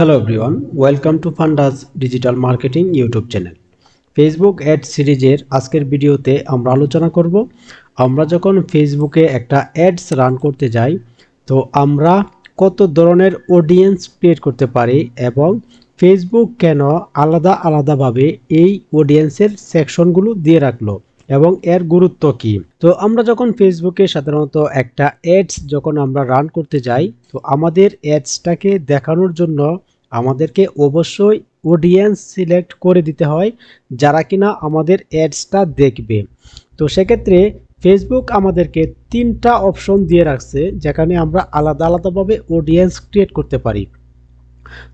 Hello everyone welcome to Fundas digital marketing YouTube channel Facebook ad সিরিজের আজকের ভিডিওতে আমরা আলোচনা করব। আমরা যখন ফেসবুকে একটা অ্যাডস রান করতে যাই, তো আমরা কত ধরনের অডিয়েন্স ক্রিয়েট করতে পারি এবং ফেসবুক কেন আলাদা আলাদাভাবে এই অডিয়েন্সের সেকশনগুলো দিয়ে রাখল? এবং এর গুরুত্ব কি? তো আমরা যখন ফেসবুকে সাধারণত একটা অ্যাডস যখন আমরা রান করতে যাই, তো আমাদের অ্যাডসটাকে দেখানোর জন্য আমাদেরকে অবশ্যই অডিয়েন্স সিলেক্ট করে দিতে হয় যারা কিনা আমাদের অ্যাডসটা দেখবে। তো সেক্ষেত্রে ফেসবুক আমাদেরকে তিনটা অপশন দিয়ে রাখছে, যেখানে আমরা আলাদা আলাদাভাবে অডিয়েন্স ক্রিয়েট করতে পারি।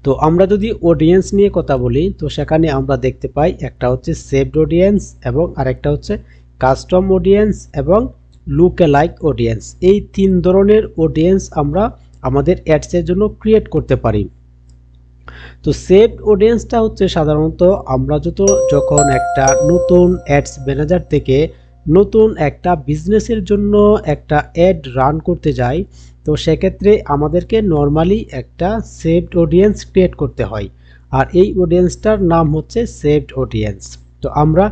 তো আমরা যদি অডিয়েন্স নিয়ে কথা বলি, তো সেখানে আমরা দেখতে পাই একটা হচ্ছে সেভড অডিয়েন্স এবং আরেকটা হচ্ছে কাস্টম অডিয়েন্স এবং লুক লাইক অডিয়েন্স এই তিন ধরনের অডিয়েন্স আমরা আমাদের অ্যাডসের জন্য ক্রিয়েট করতে পারি। তো সেভড অডিয়েন্সটা হচ্ছে সাধারণত আমরা যত যখন একটা নতুন অ্যাডস ম্যানেজার থেকে নতুন একটা বিজনেসের জন্য একটা অ্যাড রান করতে যাই তো সেক্ষেত্রে আমাদেরকে নর্মালি একটা সেভড অডিয়েন্স ক্রিয়েট করতে হয়। আর এই অডিয়েন্সটার নাম হচ্ছে সেভড অডিয়েন্স তো আমরা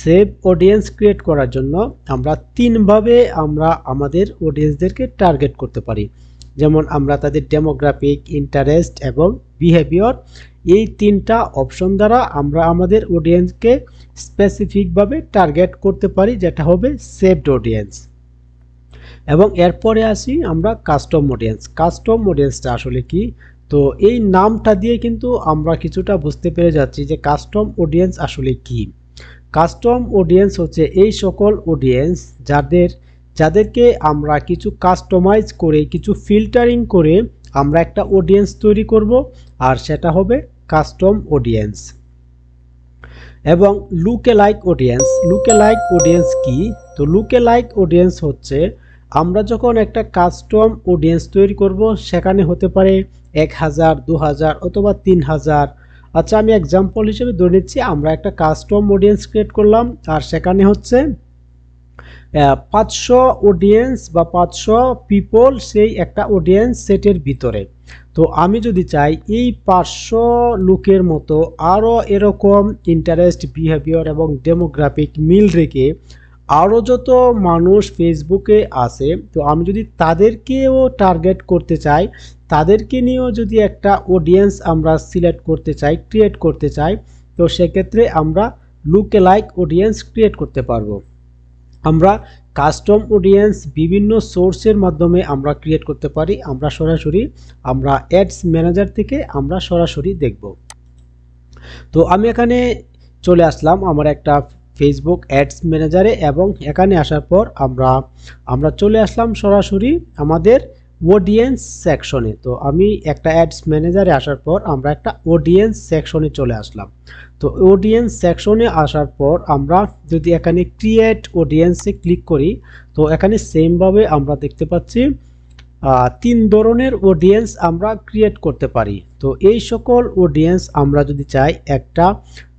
সেভ অডিয়েন্স ক্রিয়েট করার জন্য আমরা তিনভাবে আমরা আমাদের অডিয়েন্সদেরকে টার্গেট করতে পারি। যেমন আমরা তাদের ডেমোগ্রাফিক ইন্টারেস্ট এবং বিহেভিয়র এই তিনটা অপশন দ্বারা আমরা আমাদের অডিয়েন্সকে স্পেসিফিকভাবে টার্গেট করতে পারি, যেটা হবে সেভড অডিয়েন্স এবং এরপরে আসি আমরা কাস্টম অডিয়েন্স কাস্টম অডিয়েন্সটা আসলে কি? তো এই নামটা দিয়ে কিন্তু আমরা কিছুটা বুঝতে পেরে যাচ্ছি যে কাস্টম অডিয়েন্স আসলে কি। কাস্টম অডিয়েন্স হচ্ছে এই সকল অডিয়েন্স যাদের, যাদেরকে আমরা কিছু কাস্টমাইজ করে, কিছু ফিল্টারিং করে আমরা একটা অডিয়েন্স তৈরি করব, আর সেটা হবে কাস্টম অডিয়েন্স এবং lookalike audience lookalike audience কি? তো লুকে লাইক অডিয়েন্স হচ্ছে আমরা যখন একটা কাস্টম অডিয়েন্স তৈরি করব, সেখানে হতে পারে এক হাজার, দু হাজার অথবা তিন হাজার। আচ্ছা আমি এক্সাম্পল হিসেবে ধরে নিচ্ছি, আমরা একটা কাস্টম অডিয়েন্স ক্রিয়েট করলাম, আর সেখানে হচ্ছে পাঁচশো অডিয়েন্স বা পাঁচশো পিপল সেই একটা অডিয়েন্স সেটের ভিতরে। তো আমি যদি চাই, এই পাঁচশো লোকের মতো আরও এরকম ইন্টারেস্ট বিহেভিয়ার এবং ডেমোগ্রাফিক মিল রেখে আরও যত মানুষ ফেসবুকে আছে, তো আমি যদি তাদেরকেও টার্গেট করতে চাই, তাদেরকে নিয়েও যদি একটা অডিয়েন্স আমরা সিলেক্ট করতে চাই ক্রিয়েট করতে চাই, তো সেক্ষেত্রে আমরা লুকে লাইক অডিয়েন্স ক্রিয়েট করতে পারব। আমরা কাস্টম অডিয়েন্স বিভিন্ন সোর্সের মাধ্যমে আমরা ক্রিয়েট করতে পারি, আমরা সরাসরি, আমরা অ্যাডস ম্যানেজার থেকে আমরা সরাসরি দেখব। তো আমি এখানে চলে আসলাম আমার একটা ফেসবুক অ্যাডস ম্যানেজারে এবং এখানে আসার পর আমরা আমরা চলে আসলাম সরাসরি আমাদের অডিয়েন্স সেকশনে তো আমি একটা অ্যাডস ম্যানেজারে আসার পর আমরা একটা অডিয়েন্স সেকশনে চলে আসলাম। তো অডিয়েন্স সেকশনে আসার পর আমরা যদি এখানে ক্রিয়েট অডিয়েন্সে ক্লিক করি, তো এখানে সেমভাবে আমরা দেখতে পাচ্ছি তিন ধরনের অডিয়েন্স আমরা ক্রিয়েট করতে পারি। তো এই সকল অডিয়েন্স আমরা যদি চাই একটা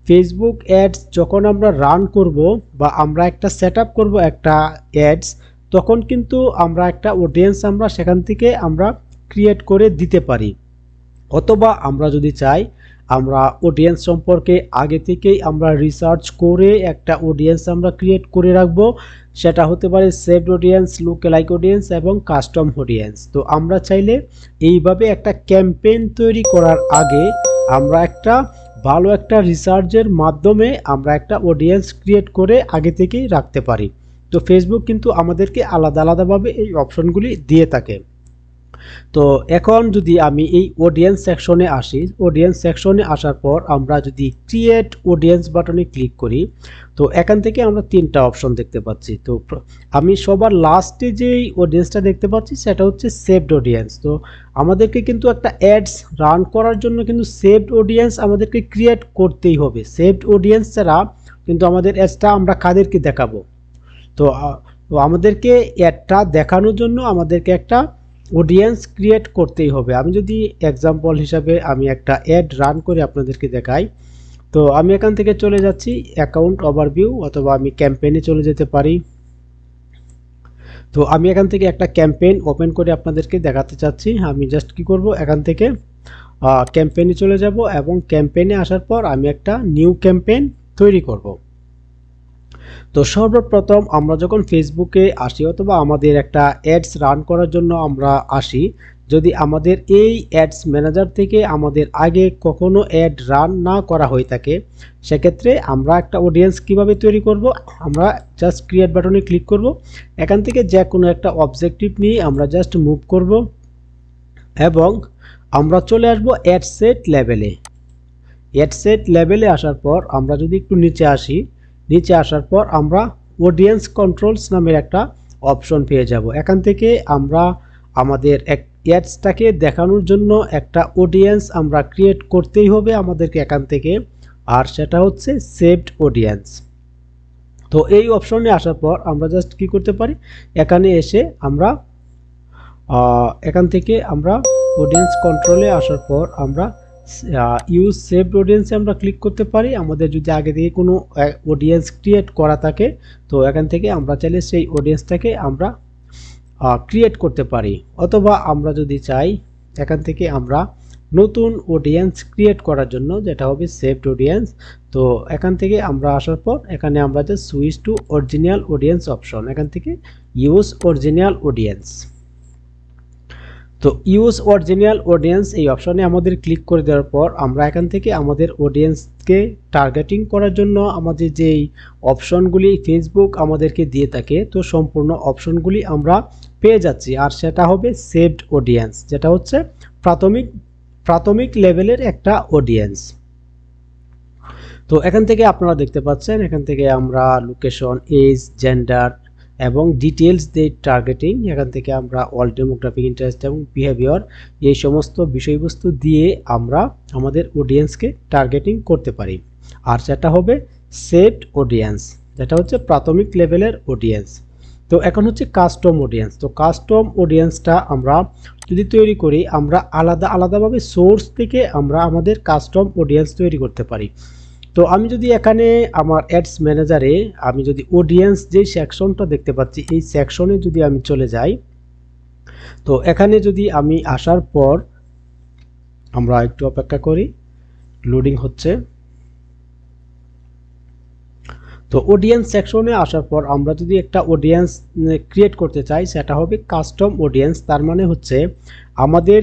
ফেসবুক অ্যাডস যখন আমরা রান করব বা আমরা একটা সেট আপ করব একটা অ্যাডস তখন কিন্তু আমরা একটা অডিয়েন্স আমরা সেখান থেকে আমরা ক্রিয়েট করে দিতে পারি। অথবা আমরা যদি চাই, আমরা অডিয়েন্স সম্পর্কে আগে থেকেই আমরা রিসার্চ করে একটা অডিয়েন্স আমরা ক্রিয়েট করে রাখব। সেটা হতে পারে সেভড অডিয়েন্স লুক অডিয়েন্স এবং কাস্টম অডিয়েন্স তো আমরা চাইলে এইভাবে একটা ক্যাম্পেইন তৈরি করার আগে আমরা একটা ভালো একটা রিসার্চের মাধ্যমে আমরা একটা অডিয়েন্স ক্রিয়েট করে আগে থেকেই রাখতে পারি। তো ফেসবুক কিন্তু আমাদেরকে আলাদা আলাদাভাবে এই অপশনগুলি দিয়ে থাকে। তো এখন যদি আমি এই অডিয়েন্স সেকশনে আসি অডিয়েন্স সেকশনে আসার পর আমরা যদি ক্রিয়েট অডিয়েন্স বাটনে ক্লিক করি, তো এখান থেকে আমরা তিনটা অপশন দেখতে পাচ্ছি। তো আমি সবার লাস্টে যেই অডিয়েন্সটা দেখতে পাচ্ছি, সেটা হচ্ছে সেভড অডিয়েন্স তো আমাদেরকে কিন্তু একটা অ্যাডস রান করার জন্য কিন্তু সেভড অডিয়েন্স আমাদেরকে ক্রিয়েট করতেই হবে। সেভড অডিয়েন্স ছাড়া কিন্তু আমাদের অ্যাডসটা আমরা কাদেরকে দেখাবো? তো আমাদেরকে অ্যাডটা দেখানোর জন্য আমাদেরকে একটা অডিয়েন্স ক্রিয়েট করতেই হবে। আমি যদি এক্সাম্পল হিসাবে আমি একটা অ্যাড রান করে আপনাদেরকে দেখাই, তো আমি এখান থেকে চলে যাচ্ছি অ্যাকাউন্ট ওভারভিউ অথবা আমি ক্যাম্পেইনে চলে যেতে পারি। তো আমি এখান থেকে একটা ক্যাম্পেইন ওপেন করে আপনাদেরকে দেখাতে চাচ্ছি। আমি জাস্ট কি করব? এখান থেকে ক্যাম্পেইনে চলে যাব এবং ক্যাম্পেইনে আসার পর আমি একটা নিউ ক্যাম্পেইন তৈরি করব। তো সর্বপ্রথম আমরা যখন ফেসবুকে আসি অথবা আমাদের একটা অ্যাডস রান করার জন্য আমরা আসি, যদি আমাদের এই অ্যাডস ম্যানেজার থেকে আমাদের আগে কখনো অ্যাড রান না করা হয়ে থাকে, সেক্ষেত্রে আমরা একটা অডিয়েন্স কীভাবে তৈরি করব? আমরা জাস্ট ক্রিয়েট বাটনে ক্লিক করব। এখান থেকে যে কোনো একটা অবজেক্টিভ নিয়ে আমরা জাস্ট মুভ করব এবং আমরা চলে আসব অ্যাড সেট লেভেলে অ্যাড সেট লেভেলে আসার পর আমরা যদি একটু নিচে আসি নিচে আসার পর আমরা অডিয়েন্স কন্ট্রোলস নামের একটা অপশন পেয়ে যাব। এখান থেকে আমরা আমাদের এক অ্যাডসটাকে দেখানোর জন্য একটা অডিয়েন্স আমরা ক্রিয়েট করতেই হবে আমাদেরকে এখান থেকে। আর সেটা হচ্ছে সেভড অডিয়েন্স তো এই অপশনে আসার পর আমরা জাস্ট কি করতে পারি? এখানে এসে আমরা এখান থেকে আমরা অডিয়েন্স কন্ট্রোলে আসার পর আমরা ইউজ সেভড অডিয়েন্সে আমরা ক্লিক করতে পারি। আমাদের যদি আগে থেকে কোনো অডিয়েন্স ক্রিয়েট করা থাকে, তো এখান থেকে আমরা চাইলে সেই অডিয়েন্সটাকে আমরা ক্রিয়েট করতে পারি। অথবা আমরা যদি চাই, এখান থেকে আমরা নতুন অডিয়েন্স ক্রিয়েট করার জন্য, যেটা হবে সেভড অডিয়েন্স তো এখান থেকে আমরা আসার পর, এখানে আমরা যে switch to original audience option এখান থেকে ইউজ অরিজিনাল অডিয়েন্স তো ইউজ অরিজিনাল অডিয়েন্স এই অপশনে আমাদের ক্লিক করে দেওয়ার পর আমরা এখান থেকে আমাদের অডিয়েন্সকে টার্গেটিং করার জন্য আমাদের যেই অপশনগুলি ফেসবুক আমাদেরকে দিয়ে থাকে, তো সম্পূর্ণ অপশনগুলি আমরা পেয়ে যাচ্ছি। আর সেটা হবে সেভড অডিয়েন্স যেটা হচ্ছে প্রাথমিক প্রাথমিক লেভেলের একটা অডিয়েন্স তো এখান থেকে আপনারা দেখতে পাচ্ছেন, এখান থেকে আমরা লোকেশন এজ জেন্ডার এবং ডিটেলস দিয়ে টার্গেটিং এখান থেকে আমরা অল ডেমোগ্রাফিক ইন্টারেস্ট এবং বিহেভিয়ার এই সমস্ত বিষয়বস্তু দিয়ে আমরা আমাদের অডিয়েন্সকে টার্গেটিং করতে পারি। আর সেটা হবে সেভড অডিয়েন্স যেটা হচ্ছে প্রাথমিক লেভেলের অডিয়েন্স তো এখন হচ্ছে কাস্টম অডিয়েন্স তো কাস্টম অডিয়েন্সটা আমরা যদি তৈরি করি, আমরা আলাদা আলাদাভাবে সোর্স থেকে আমরা আমাদের কাস্টম অডিয়েন্স তৈরি করতে পারি। তো আমি যদি এখানে আমার অ্যাডস ম্যানেজারে আমি যদি অডিয়েন্স যে সেকশনটা দেখতে পাচ্ছি, এই সেকশনে যদি আমি চলে যাই, তো এখানে যদি আমি আসার পর আমরা একটু অপেক্ষা করি লোডিং হচ্ছে। তো অডিয়েন্স সেকশনে আসার পর আমরা যদি একটা অডিয়েন্স ক্রিয়েট করতে চাই, সেটা হবে কাস্টম অডিয়েন্স তার মানে হচ্ছে আমাদের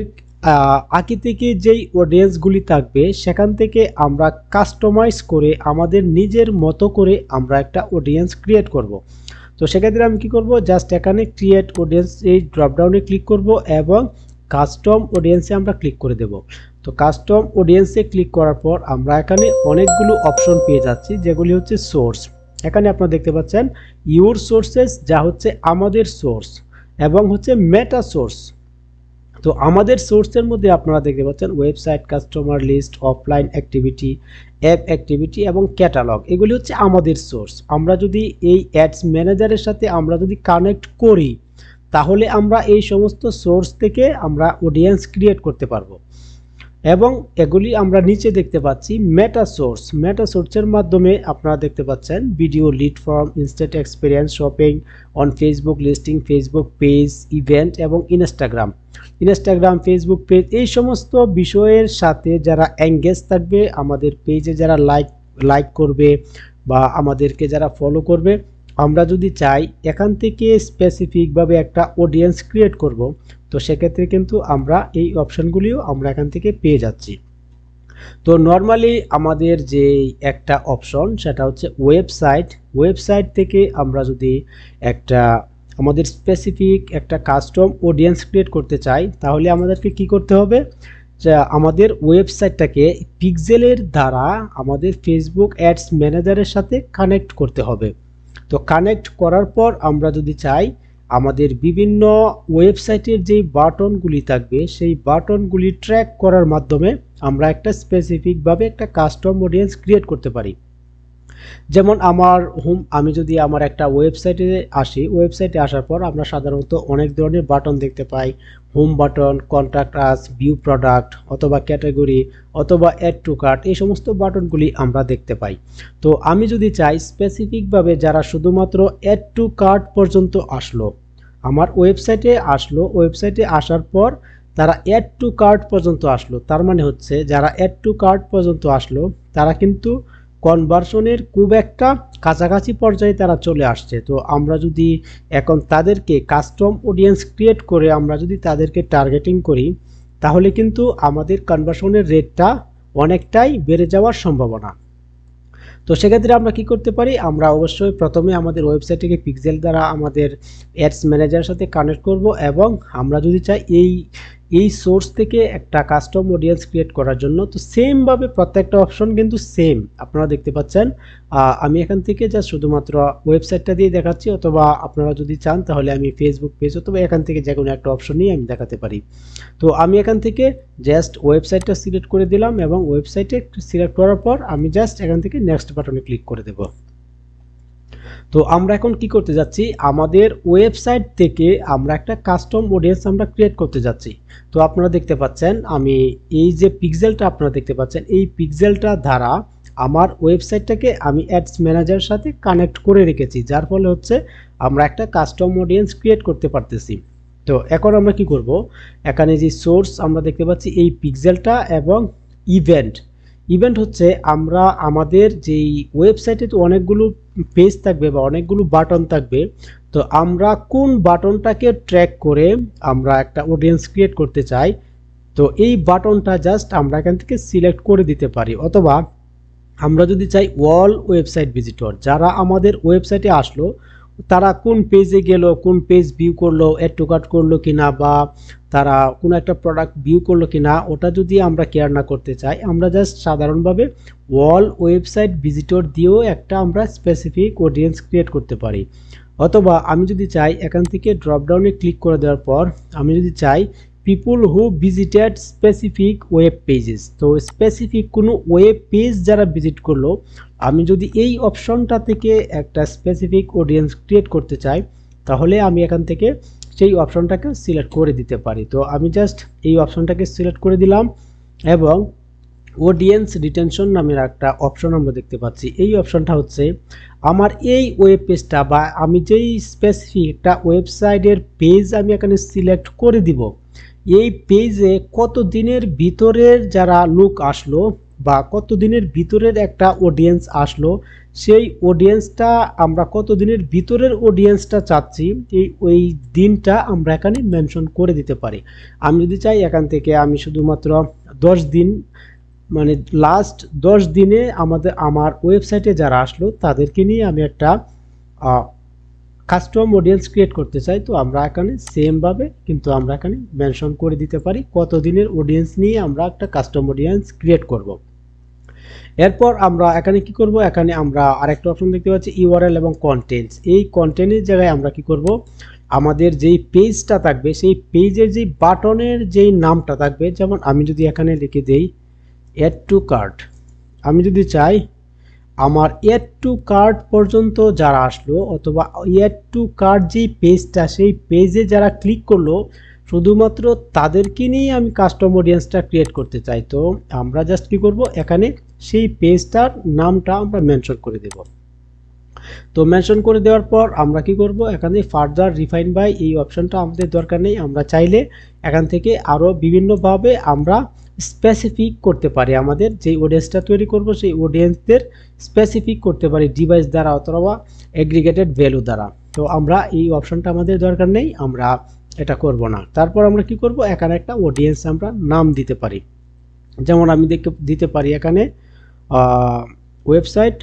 আগে থেকে যেই অডিয়েন্সগুলি থাকবে, সেখান থেকে আমরা কাস্টমাইজ করে আমাদের নিজের মতো করে আমরা একটা অডিয়েন্স ক্রিয়েট করব। তো সেক্ষেত্রে আমি কি করব? জাস্ট এখানে ক্রিয়েট অডিয়েন্স এই ড্রপডাউনে ক্লিক করব এবং কাস্টম অডিয়েন্সে আমরা ক্লিক করে দেব। তো কাস্টম অডিয়েন্সে ক্লিক করার পর আমরা এখানে অনেকগুলো অপশন পেয়ে যাচ্ছি, যেগুলি হচ্ছে সোর্স এখানে আপনারা দেখতে পাচ্ছেন ইউর সোর্সেস যা হচ্ছে আমাদের সোর্স এবং হচ্ছে মেটা সোর্স তো আমাদের সোর্সের মধ্যে আপনারা দেখতে পাচ্ছেন website customer list offline activity app activity এবং ক্যাটালগ এগুলি হচ্ছে আমাদের সোর্স আমরা যদি এই অ্যাডস ম্যানেজারের সাথে আমরা যদি কানেক্ট করি, তাহলে আমরা এই সমস্ত সোর্স থেকে আমরা অডিয়েন্স ক্রিয়েট করতে পারব। এবং এগুলি আমরা নিচে দেখতে পাচ্ছি মেটা সোর্স মেটা সোর্সের মাধ্যমে আপনারা দেখতে পাচ্ছেন video lead form instant experience shopping on Facebook listing Facebook page event এবং ইনস্টাগ্রাম ইনস্টাগ্রাম ফেসবুক পেজ এই সমস্ত বিষয়ের সাথে যারা এঙ্গেজ থাকবে, আমাদের পেজে যারা লাইক লাইক করবে বা আমাদেরকে যারা ফলো করবে, আমরা যদি চাই এখান থেকে স্পেসিফিকভাবে একটা অডিয়েন্স ক্রিয়েট করব তো সেক্ষেত্রে কিন্তু আমরা এই অপশানগুলিও আমরা এখান থেকে পেয়ে যাচ্ছি। তো নর্মালি আমাদের যে একটা অপশন, সেটা হচ্ছে ওয়েবসাইট ওয়েবসাইট থেকে আমরা যদি একটা আমাদের স্পেসিফিক একটা কাস্টম অডিয়েন্স ক্রিয়েট করতে চাই, তাহলে আমাদেরকে কি করতে হবে? আমাদের ওয়েবসাইটটাকে পিক্সেলের দ্বারা আমাদের ফেসবুক অ্যাডস ম্যানেজারের সাথে কানেক্ট করতে হবে। তো কানেক্ট করার পর আমরা যদি চাই আমাদের বিভিন্ন ওয়েবসাইটের যেই বাটনগুলি থাকবে, সেই বাটনগুলি ট্র্যাক করার মাধ্যমে আমরা একটা স্পেসিফিকভাবে একটা কাস্টম অডিয়েন্স ক্রিয়েট করতে পারি। যেমন আমার হোম আমি যদি আমার একটা ওয়েবসাইটে আসি ওয়েবসাইটে আসার পর আমরা সাধারণত অনেক ধরনের বাটন দেখতে পাই। Home button contact us view product অথবা ক্যাটাগরি অথবা অ্যাড টু কার্ট এই সমস্ত বাটনগুলি আমরা দেখতে পাই। তো আমি যদি চাই স্পেসিফিকভাবে যারা শুধুমাত্র অ্যাড টু কার্ট পর্যন্ত আসলো, আমার ওয়েবসাইটে আসলো ওয়েবসাইটে আসার পর তারা অ্যাড টু কার্ট পর্যন্ত আসলো, তার মানে হচ্ছে যারা অ্যাড টু কার্ট পর্যন্ত আসলো, তারা কিন্তু কনভার্সনের খুব একটা কাছাকাছি পর্যায়ে তারা চলে আসছে। তো আমরা যদি এখন তাদেরকে কাস্টম অডিয়েন্স ক্রিয়েট করে আমরা যদি তাদেরকে টার্গেটিং করি, তাহলে কিন্তু আমাদের কনভার্সনের রেটটা অনেকটাই বেড়ে যাওয়ার সম্ভাবনা। তো সেক্ষেত্রে আমরা কি করতে পারি? আমরা অবশ্যই প্রথমে আমাদের ওয়েবসাইটটিকে পিক্সেল দ্বারা আমাদের অ্যাডস ম্যানেজারের সাথে কানেক্ট করব এবং আমরা যদি চাই এই এই সোর্স থেকে একটা কাস্টম অডিয়েন্স ক্রিয়েট করার জন্য। তো সেমভাবে প্রত্যেকটা অপশন কিন্তু সেম আপনারা দেখতে পাচ্ছেন আমি এখান থেকে জাস্ট শুধুমাত্র ওয়েবসাইটটা দিয়ে দেখাচ্ছি, অথবা আপনারা যদি চান তাহলে আমি ফেসবুক পেজ অথবা এখান থেকে যে কোনো একটা অপশন নিয়ে আমি দেখাতে পারি। তো আমি এখান থেকে জাস্ট ওয়েবসাইটটা সিলেক্ট করে দিলাম এবং ওয়েবসাইটে সিলেক্ট করার পর আমি জাস্ট এখান থেকে নেক্সট বাটনে ক্লিক করে দেব। তো আমরা এখন কি করতে যাচ্ছি? আমাদের ওয়েবসাইট থেকে আমরা একটা কাস্টম অডিয়েন্স আমরা ক্রিয়েট করতে যাচ্ছি। তো আপনারা দেখতে পাচ্ছেন, আমি এই যে পিক্সেলটা আপনারা দেখতে পাচ্ছেন, এই পিক্সেলটা দ্বারা আমার ওয়েবসাইটটাকে আমি অ্যাডস ম্যানেজারের সাথে কানেক্ট করে রেখেছি, যার ফলে হচ্ছে আমরা একটা কাস্টম অডিয়েন্স ক্রিয়েট করতে পারতেছি। তো এখন আমরা কি করব? এখানে যে সোর্স আমরা দেখতে পাচ্ছি, এই পিক্সেলটা এবং ইভেন্ট ইভেন্ট হচ্ছে আমরা আমাদের যেই ওয়েবসাইটে তো অনেকগুলো পেজ থাকবে বা অনেকগুলো বাটন থাকবে, তো আমরা কোন বাটনটাকে ট্র্যাক করে আমরা একটা অডিয়েন্স ক্রিয়েট করতে চাই, তো এই বাটনটা জাস্ট আমরা এখান থেকে সিলেক্ট করে দিতে পারি। অথবা আমরা যদি চাই ওয়াল ওয়েবসাইট ভিজিটর যারা আমাদের ওয়েবসাইটে আসলো তারা কোন পেজে গেল, কোন পেজ ভিউ করল এড টু করল করল কিনা বা তারা কোনো একটা প্রোডাক্ট ভিউ করল কি না ওটা যদি আমরা কেয়ার না করতে চাই, আমরা জাস্ট সাধারণভাবে ওয়াল ওয়েবসাইট ভিজিটর দিয়েও একটা আমরা স্পেসিফিক অডিয়েন্স ক্রিয়েট করতে পারি। অথবা আমি যদি চাই এখান থেকে ড্রপডাউনে ক্লিক করে দেওয়ার পর, আমি যদি চাই people who visited specific web pages তো স্পেসিফিক কোনো ওয়েব পেজ যারা ভিজিট করল, আমি যদি এই অপশনটা থেকে একটা স্পেসিফিক অডিয়েন্স ক্রিয়েট করতে চাই, তাহলে আমি এখান থেকে সেই অপশনটাকে সিলেক্ট করে দিতে পারি। তো আমি জাস্ট এই অপশনটাকে সিলেক্ট করে দিলাম এবং অডিয়েন্স রিটেনশন নামের একটা অপশন আমরা দেখতে পাচ্ছি। এই অপশনটা হচ্ছে আমার এই ওয়েব পেজটা বা আমি যেই স্পেসিফিক একটা ওয়েবসাইটের পেজ আমি এখানে সিলেক্ট করে দিব এই পেজে কত দিনের ভিতরের যারা লোক আসলো বা কত দিনের ভিতরের একটা অডিয়েন্স আসলো, সেই অডিয়েন্সটা আমরা কত দিনের ভিতরের অডিয়েন্সটা চাচ্ছি, এই, ওই দিনটা আমরা এখানে মেনশন করে দিতে পারি। আমি যদি চাই এখান থেকে আমি শুধুমাত্র দশ দিন মানে লাস্ট দশ দিনে আমাদের, আমার ওয়েবসাইটে যারা আসলো, তাদেরকে নিয়ে আমি একটা কাস্টম অডিয়েন্স ক্রিয়েট করতে চাই, তো আমরা এখানে সেমভাবে কিন্তু আমরা এখানে মেনশন করে দিতে পারি কত দিনের অডিয়েন্স নিয়ে আমরা একটা কাস্টম অডিয়েন্স ক্রিয়েট করব। এরপর আমরা এখানে কি করব? এখানে আমরা আরেকটা অপশন দেখতে পাচ্ছি ইউআরএল এবং কন্টেন্টস এই কন্টেন্টের জায়গায় আমরা কি করব? আমাদের যেই পেজটা থাকবে, সেই পেজের যেই বাটনের যেই নামটা থাকবে, যেমন আমি যদি এখানে লিখে দেই অ্যাড টু কার্ট আমি যদি চাই আমার এড টু কার্ড পর্যন্ত যারা আসলো অথবা এড টু কার্ড যেই পেজটা সেই পেজে যারা ক্লিক করল, শুধুমাত্র তাদেরকে নিয়েই আমি কাস্টম অডিয়েন্সটা ক্রিয়েট করতে চাই। তো আমরা জাস্ট কী করব? এখানে সেই পেজটার নামটা আমরা মেনশন করে দেব। তো মেনশন করে দেওয়ার পর আমরা কি করব? এখানে ফার্দার রিফাইন বাই এই অপশনটা আমাদের দরকার নেই। আমরা চাইলে এখান থেকে আরও বিভিন্নভাবে আমরা স্পেসিফিক করতে পারি। আমাদের যে অডিয়েন্সটা তৈরি করব, সেই অডিয়েন্সদের স্পেসিফিক করতে পারি। ডিভাইস দ্বারা অথবা এগ্রিগেটেড ভ্যালু দ্বারা। তো আমরা এই অপশনটা আমাদের দরকার নেই। আমরা এটা করব না। তারপর আমরা কি করব? এখানে একটা অডিয়েন্স আমরা নাম দিতে পারি। যেমন আমি দিতে পারি এখানে ওয়েবসাইট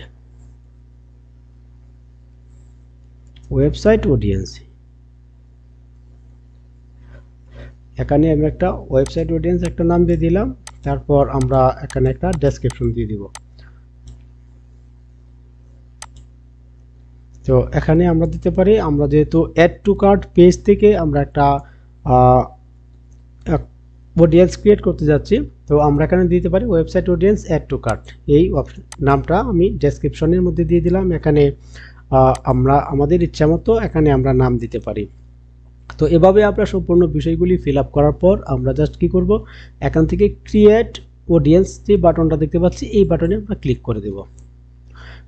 ওয়েবসাইট অডিয়েন্স এখানে আমি একটা ওয়েবসাইট অডিয়েন্স একটা নাম দিয়ে দিলাম, তারপর আমরা এখানে একটা ডেসক্রিপশন দিয়ে দিব। তো এখানে আমরা দিতে পারি, আমরা যেহেতু অ্যাড টু কার্ট পেজ থেকে আমরা একটা অডিয়েন্স ক্রিয়েট করতে যাচ্ছি, তো আমরা এখানে দিতে পারি website audience add to cart এই নামটা আমি ডেসক্রিপশনের মধ্যে দিয়ে দিলাম। এখানে আমরা, আমাদের ইচ্ছা মতো এখানে আমরা নাম দিতে পারি। তো এভাবে আমরা সম্পূর্ণ বিষয়গুলি ফিল আপ করার পর আমরা জাস্ট কি করব? এখান থেকে ক্রিয়েট অডিয়েন্স যে বাটনটা দেখতে পাচ্ছি, এই বাটনে আমরা ক্লিক করে দেব।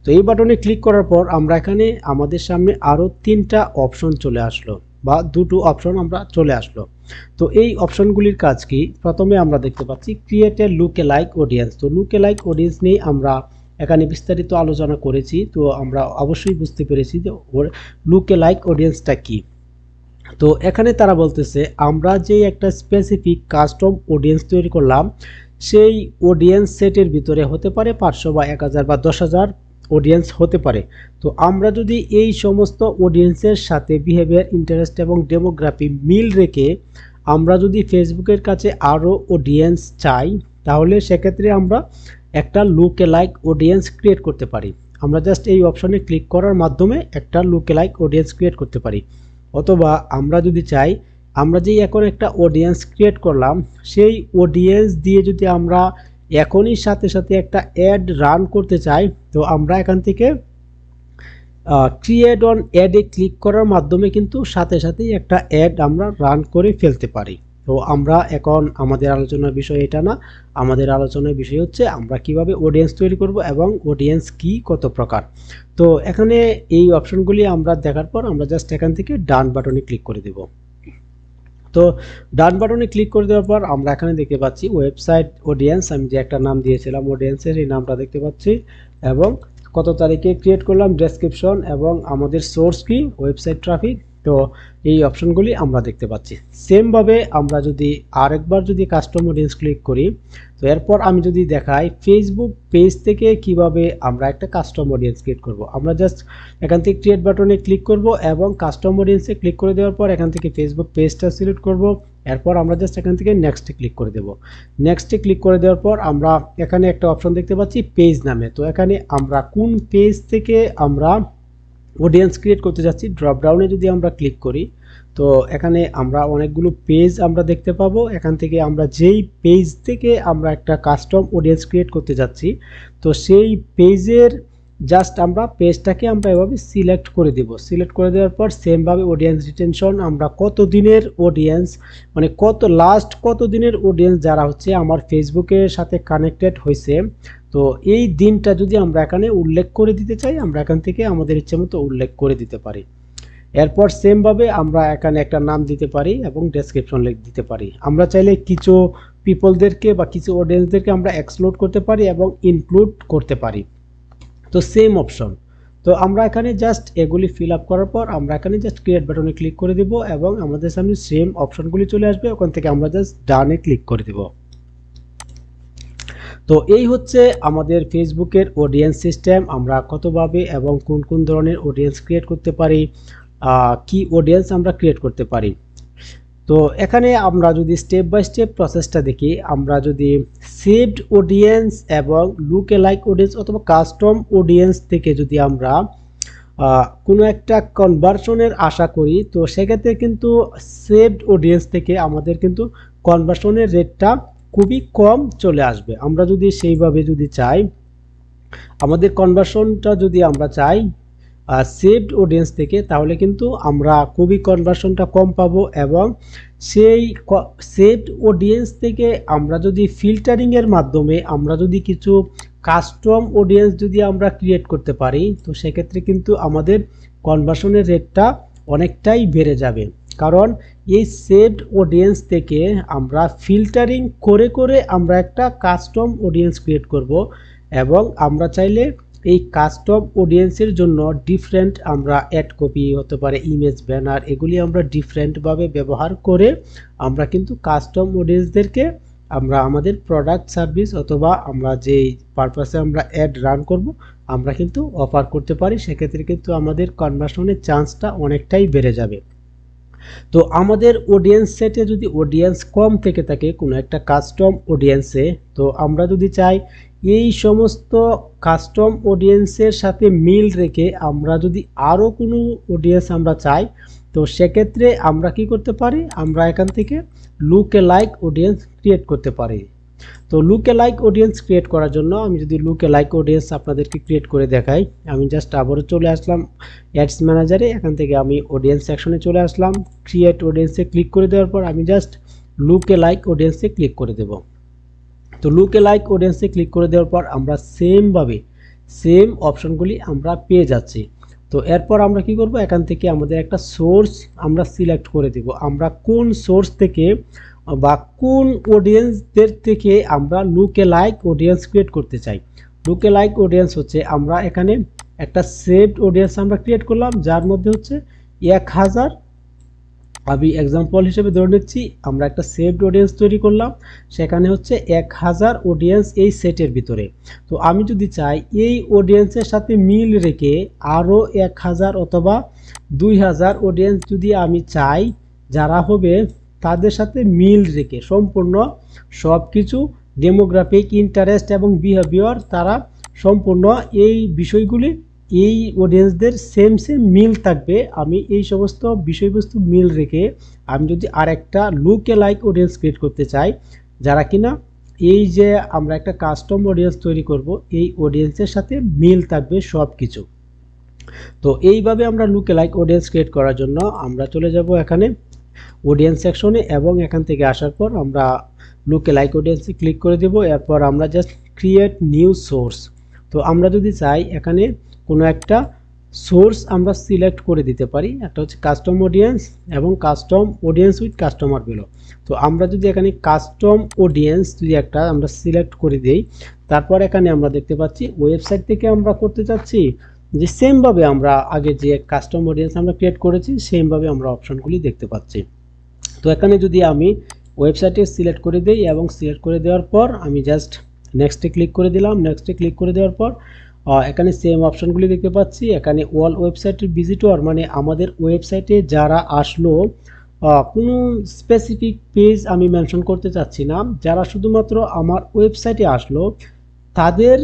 তো এই বাটনে ক্লিক করার পর আমরা এখানে আমাদের সামনে আরও তিনটা অপশন চলে আসলো বা দুটো অপশন আমরা চলে আসলো। তো এই অপশনগুলির কাজ কি? প্রথমে আমরা দেখতে পাচ্ছি ক্রিয়েট এ লুকে লাইক অডিয়েন্স তো লুকে লাইক অডিয়েন্স নিয়ে আমরা এখানে বিস্তারিত আলোচনা করেছি, তো আমরা অবশ্যই বুঝতে পেরেছি যে ওর লুকে লাইক অডিয়েন্সটা কি। তো এখানে তারা বলতেছে, আমরা যে একটা স্পেসিফিক কাস্টম অডিয়েন্স তৈরি করলাম, সেই অডিয়েন্স সেটের ভিতরে হতে পারে পাঁচশো বা এক হাজার বা দশ হাজার অডিয়েন্স হতে পারে। তো আমরা যদি এই সমস্ত অডিয়েন্সের সাথে বিহেভিয়ার ইন্টারেস্ট এবং ডেমোগ্রাফি মিল রেখে আমরা যদি ফেসবুকের কাছে আরও অডিয়েন্স চাই, তাহলে সেক্ষেত্রে আমরা একটা লুকে লাইক অডিয়েন্স ক্রিয়েট করতে পারি। আমরা জাস্ট এই অপশনে ক্লিক করার মাধ্যমে একটা লুকে লাইক অডিয়েন্স ক্রিয়েট করতে পারি। অথবা আমরা যদি চাই, আমরা যেই এখন একটা অডিয়েন্স ক্রিয়েট করলাম, সেই অডিয়েন্স দিয়ে যদি আমরা এখনই সাথে সাথে একটা অ্যাড রান করতে চাই, তো আমরা এখান থেকে ক্রিয়েট অন অ্যাডে ক্লিক করার মাধ্যমে কিন্তু সাথে সাথেই একটা অ্যাড আমরা রান করে ফেলতে পারি। তো আমরা এখন আমাদের আলোচনার বিষয় এটা না, আমাদের আলোচনার বিষয় হচ্ছে আমরা কীভাবে অডিয়েন্স তৈরি করব এবং অডিয়েন্স কি কত প্রকার। তো এখানে এই অপশনগুলি আমরা দেখার পর আমরা জাস্ট এখান থেকে ডান বাটনে ক্লিক করে দেব। তো ডান বাটনে ক্লিক করে দেওয়ার পর আমরা এখানে দেখতে পাচ্ছি ওয়েবসাইট অডিয়েন্স আমি যে একটা নাম দিয়েছিলাম অডিয়েন্সের এই নামটা দেখতে পাচ্ছি। এবং কত তারিখে ক্রিয়েট করলাম ডেসক্রিপশন এবং আমাদের সোর্স কি? ওয়েবসাইট ট্রাফিক তো এই অপশনগুলি আমরা দেখতে পাচ্ছি। সেমভাবে আমরা যদি আরেকবার যদি কাস্টম অডিয়েন্স ক্লিক করি, তো এরপর আমি যদি দেখাই ফেসবুক পেজ থেকে কীভাবে আমরা একটা কাস্টম অডিয়েন্স ক্রিয়েট করব। আমরা জাস্ট এখান থেকে ক্রিয়েট বাটনে ক্লিক করব এবং কাস্টম অডিয়েন্সে ক্লিক করে দেওয়ার পর এখান থেকে ফেসবুক পেজটা সিলেক্ট করব। এরপর আমরা জাস্ট এখান থেকে নেক্সটে ক্লিক করে দেব। নেক্সটে ক্লিক করে দেওয়ার পর আমরা এখানে একটা অপশন দেখতে পাচ্ছি পেজ নামে। তো এখানে আমরা কোন পেজ থেকে আমরা অডিয়েন্স ক্রিয়েট করতে যাচ্ছি ড্রপ ডাউনে যদি আমরা ক্লিক করি, তো এখানে আমরা অনেকগুলো পেজ আমরা দেখতে পাবো। এখান থেকে আমরা যেই পেজ থেকে আমরা একটা কাস্টম অডিয়েন্স ক্রিয়েট করতে যাচ্ছি, তো সেই পেজের জাস্ট আমরা পেজটাকে আমরা এভাবে সিলেক্ট করে দেব। সিলেক্ট করে দেওয়ার পর সেমভাবে অডিয়েন্স রিটেনশন আমরা কত দিনের অডিয়েন্স মানে কত লাস্ট কত দিনের অডিয়েন্স যারা হচ্ছে আমার ফেসবুকের সাথে কানেক্টেড হয়েছে। তো এই দিনটা যদি আমরা এখানে উল্লেখ করে দিতে চাই, আমরা এখান থেকে আমাদের ইচ্ছে মতো উল্লেখ করে দিতে পারি। এরপর সেমভাবে আমরা এখানে একটা নাম দিতে পারি এবং ডেসক্রিপশন লিখ দিতে পারি। আমরা চাইলে কিছু পিপলদেরকে বা কিছু অডিয়েন্সদেরকে আমরা এক্সক্লুড করতে পারি এবং ইনক্লুড করতে পারি। তো সেম অপশন তো আমরা এখানে জাস্ট এগুলি ফিল আপ করার পর আমরা এখানে জাস্ট ক্রিয়েট বাটনে ক্লিক করে দিব এবং আমাদের সামনে সেম অপশনগুলি চলে আসবে। ওখান থেকে আমরা জাস্ট ডানে ক্লিক করে দিব। তো এই হচ্ছে আমাদের ফেসবুকের অডিয়েন্স সিস্টেম আমরা কতভাবে এবং কোন কোন ধরনের অডিয়েন্স ক্রিয়েট করতে পারি কি অডিয়েন্স আমরা ক্রিয়েট করতে পারি। তো এখানে আমরা যদি স্টেপ বাই স্টেপ প্রসেসটা দেখি, আমরা যদি সেভড অডিয়েন্স এবং লুক লাইক অডিয়েন্স অথবা কাস্টম অডিয়েন্স থেকে যদি আমরা কোনো একটা কনভার্সনের আশা করি, তো সেক্ষেত্রে কিন্তু সেভড অডিয়েন্স থেকে আমাদের কিন্তু কনভার্সনের রেটটা খুবই কম চলে আসবে। আমরা যদি সেইভাবে যদি চাই, আমাদের কনভার্সনটা যদি আমরা চাই সেভড অডিয়েন্স থেকে, তাহলে কিন্তু আমরা খুবই কনভার্সনটা কম পাবো এবং সেই সেভড অডিয়েন্স থেকে আমরা যদি ফিল্টারিংয়ের মাধ্যমে আমরা যদি কিছু কাস্টম অডিয়েন্স যদি আমরা ক্রিয়েট করতে পারি, তো সেক্ষেত্রে কিন্তু আমাদের কনভার্সনের রেটটা অনেকটাই বেড়ে যাবে। কারণ এই সেভড অডিয়েন্স থেকে আমরা ফিল্টারিং করে করে আমরা একটা কাস্টম অডিয়েন্স ক্রিয়েট করব এবং আমরা চাইলে এই কাস্টম অডিয়েন্সের জন্য ডিফারেন্ট আমরা অ্যাড কপি হতে পারে ইমেজ ব্যানার এগুলি আমরা ডিফারেন্টভাবে ব্যবহার করে আমরা কিন্তু কাস্টম অডিয়েন্সদেরকে আমরা আমাদের প্রোডাক্ট সার্ভিস অথবা আমরা যেই পারপাসে আমরা অ্যাড রান করব, আমরা কিন্তু অফার করতে পারি। সেক্ষেত্রে কিন্তু আমাদের কনভার্সনের চান্সটা অনেকটাই বেড়ে যাবে। তো আমাদের অডিয়েন্স সেটে যদি অডিয়েন্স কম থেকে থাকে, কোনো একটা কাস্টম অডিয়েন্সে তো আমরা যদি চাই এই সমস্ত কাস্টম অডিয়েন্সের সাথে মিল রেখে আমরা যদি আরও কোনো অডিয়েন্স আমরা চাই, তো সেক্ষেত্রে আমরা কি করতে পারি? আমরা এখান থেকে লুকে লাইক অডিয়েন্স ক্রিয়েট করতে পারি। তো লুকে লাইক অডিয়েন্স ক্রিয়েট করার জন্য আমি যদি লুকে লাইক অডিয়েন্স আপনাদেরকে ক্রিয়েট করে দেখাই, আমি জাস্ট আবারও চলে আসলাম অ্যাডস ম্যানেজারে এখান থেকে আমি অডিয়েন্স সেকশনে চলে আসলাম। ক্রিয়েট অডিয়েন্সে ক্লিক করে দেওয়ার পর আমি জাস্ট লুকে লাইক অডিয়েন্সে ক্লিক করে দেব। তো লুকে লাইক অডিয়েন্সে ক্লিক করে দেওয়ার পর আমরা সেমভাবে সেম অপশনগুলি আমরা পেয়ে যাচ্ছি। তো এরপর আমরা কি করব? এখান থেকে আমাদের একটা সোর্স আমরা সিলেক্ট করে দেব। আমরা কোন সোর্স থেকে বা কোন অডিয়েন্সদের থেকে আমরা লুকে লাইক অডিয়েন্স ক্রিয়েট করতে চাই? লুকে লাইক অডিয়েন্স হচ্ছে আমরা এখানে একটা সেভড অডিয়েন্স আমরা ক্রিয়েট করলাম, যার মধ্যে হচ্ছে এক হাজার আমি এক্সাম্পল হিসেবে ধরে নিচ্ছি, আমরা একটা সেভড অডিয়েন্স তৈরি করলাম, সেখানে হচ্ছে এক হাজার অডিয়েন্স এই সেটের ভিতরে। তো আমি যদি চাই এই অডিয়েন্সের সাথে মিল রেখে আরও এক হাজার অথবা দুই হাজার অডিয়েন্স যদি আমি চাই, যারা হবে তাদের সাথে মিল রেখে সম্পূর্ণ সব কিছু ডেমোগ্রাফিক ইন্টারেস্ট এবং বিহেভিয়ার তারা সম্পূর্ণ এই বিষয়গুলি এই অডিয়েন্সদের সেম সেম মিল থাকবে। আমি এই সমস্ত বিষয়বস্তু মিল রেখে আমি যদি আর একটা লুকে লাইক অডিয়েন্স ক্রিয়েট করতে চাই, যারা কিনা এই যে আমরা একটা কাস্টম অডিয়েন্স তৈরি করব, এই অডিয়েন্সের সাথে মিল থাকবে সব কিছু তো এইভাবে আমরা লুকে লাইক অডিয়েন্স ক্রিয়েট করার জন্য আমরা চলে যাব এখানে অডিয়েন্স সেকশনে এবং এখান থেকে আসার পর আমরা লুকে লাইক অডিয়েন্সে ক্লিক করে দেব। এরপর আমরা জাস্ট ক্রিয়েট নিউ সোর্স তো আমরা যদি চাই এখানে কোনো একটা সোর্স আমরা সিলেক্ট করে দিতে পারি। একটা হচ্ছে কাস্টম অডিয়েন্স এবং custom audience with customer value তো আমরা যদি এখানে কাস্টম অডিয়েন্স যদি একটা আমরা সিলেক্ট করে দিই, তারপর এখানে আমরা দেখতে পাচ্ছি ওয়েবসাইট থেকে আমরা করতে চাচ্ছি যে সেমভাবে আমরা আগে যে কাস্টম অডিয়েন্স আমরা ক্রিয়েট করেছি সেমভাবে আমরা অপশনগুলি দেখতে পাচ্ছি। তো এখানে যদি আমি ওয়েবসাইটে সিলেক্ট করে দিই এবং সিলেক্ট করে দেওয়ার পর আমি জাস্ট নেক্সটে ক্লিক করে দিলাম। নেক্সটে ক্লিক করে দেওয়ার পর এখানে সেম অপশনগুলি দেখতে পাচ্ছি। এখানে ওয়াল ওয়েবসাইটের ভিজিটর মানে আমাদের ওয়েবসাইটে যারা আসলো কোনো স্পেসিফিক পেজ আমি মেনশন করতে চাচ্ছি না। যারা শুধুমাত্র আমার ওয়েবসাইটে আসলো, তাদের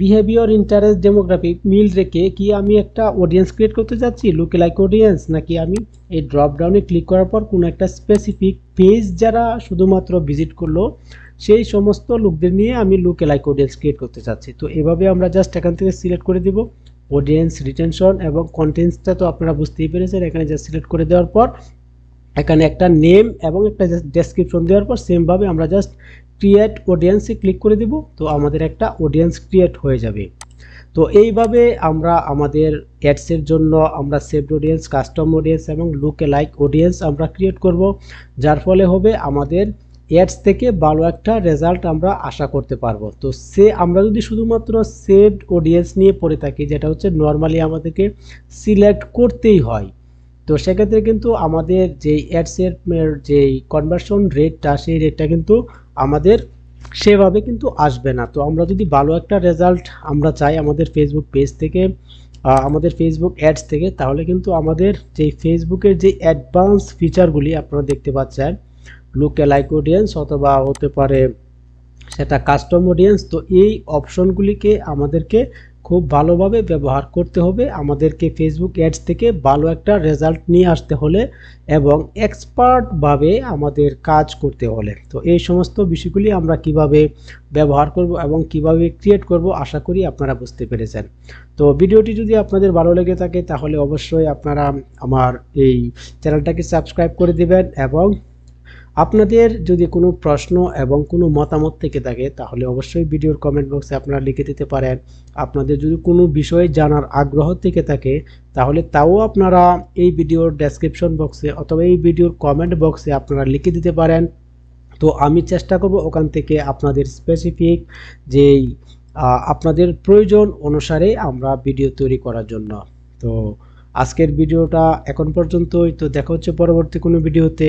বিহেভিয়ার ইন্টারেস্ট ডেমোগ্রাফিক মিল রেখে কি আমি একটা অডিয়েন্স ক্রিয়েট করতে চাচ্ছি লুকে লাইক অডিয়েন্স নাকি আমি এই ড্রপডাউনে ক্লিক করার পর কোনো একটা স্পেসিফিক পেজ যারা শুধুমাত্র ভিজিট করল সেই সমস্ত লোকদের নিয়ে আমি লুকে লাইক অডিয়েন্স ক্রিয়েট করতে চাচ্ছি। তো এভাবে আমরা জাস্ট এখান থেকে সিলেক্ট করে দিব। অডিয়েন্স রিটেনশন এবং কন্টেন্টসটা তো আপনারা বুঝতেই পেরেছেন, এখানে জাস্ট সিলেক্ট করে দেওয়ার পর এখানে একটা নেম এবং একটা ডেসক্রিপশন দেওয়ার পর সেমভাবে আমরা জাস্ট ক্রিয়েট অডিয়েন্সে ক্লিক করে দিব। তো আমাদের একটা অডিয়েন্স ক্রিয়েট হয়ে যাবে। তো এইভাবে আমরা আমাদের অ্যাডসের জন্য আমরা সেভড অডিয়েন্স কাস্টম অডিয়েন্স এবং লুকে লাইক অডিয়েন্স আমরা ক্রিয়েট করব। যার ফলে হবে আমাদের অ্যাডস থেকে ভালো একটা রেজাল্ট আমরা আশা করতে পারব। তো সে আমরা যদি শুধুমাত্র সেভড অডিয়েন্স নিয়ে পড়ে থাকি, যেটা হচ্ছে নর্মালি আমাদেরকে সিলেক্ট করতেই হয়, তো সেক্ষেত্রে কিন্তু আমাদের যেই অ্যাডসের যেই কনভার্সন রেটটা সেই রেটটা কিন্তু আমাদের সেভাবে কিন্তু আসবে না। তো আমরা যদি ভালো একটা রেজাল্ট আমরা চাই আমাদের ফেসবুক পেজ থেকে আমাদের ফেসবুক অ্যাডস থেকে, তাহলে কিন্তু আমাদের যেই ফেসবুকের যে অ্যাডভান্স ফিচারগুলি আপনারা দেখতে পাচ্ছেন লুকে লাইক অডিয়েন্স অথবা হতে পারে সেটা কাস্টম অডিয়েন্স তো এই অপশনগুলিকে আমাদেরকে খুব ভালোভাবে ব্যবহার করতে হবে। আমাদেরকে ফেসবুক অ্যাডস থেকে ভালো একটা রেজাল্ট নিয়ে আসতে হলে এবং এক্সপার্টভাবে আমাদের কাজ করতে হলে। তো এই সমস্ত বিষয়গুলি আমরা কীভাবে ব্যবহার করব এবং কীভাবে ক্রিয়েট করব আশা করি আপনারা বুঝতে পেরেছেন। তো ভিডিওটি যদি আপনাদের ভালো লেগে থাকে তাহলে অবশ্যই আপনারা আমার এই চ্যানেলটাকে সাবস্ক্রাইব করে দিবেন এবং আপনাদের যদি কোনো প্রশ্ন এবং কোনো মতামত থেকে থাকে, তাহলে অবশ্যই ভিডিওর কমেন্ট বক্সে আপনারা লিখে দিতে পারেন। আপনাদের যদি কোনো বিষয়ে জানার আগ্রহ থেকে থাকে, তাহলে তাও আপনারা এই ভিডিওর ডেসক্রিপশন বক্সে অথবা এই ভিডিওর কমেন্ট বক্সে আপনারা লিখে দিতে পারেন। তো আমি চেষ্টা করব ওখান থেকে আপনাদের স্পেসিফিক যেই আপনাদের প্রয়োজন অনুসারে আমরা ভিডিও তৈরি করার জন্য। তো আজকের ভিডিওটা এখন পর্যন্তই। তো দেখা হচ্ছে পরবর্তী কোনো ভিডিওতে।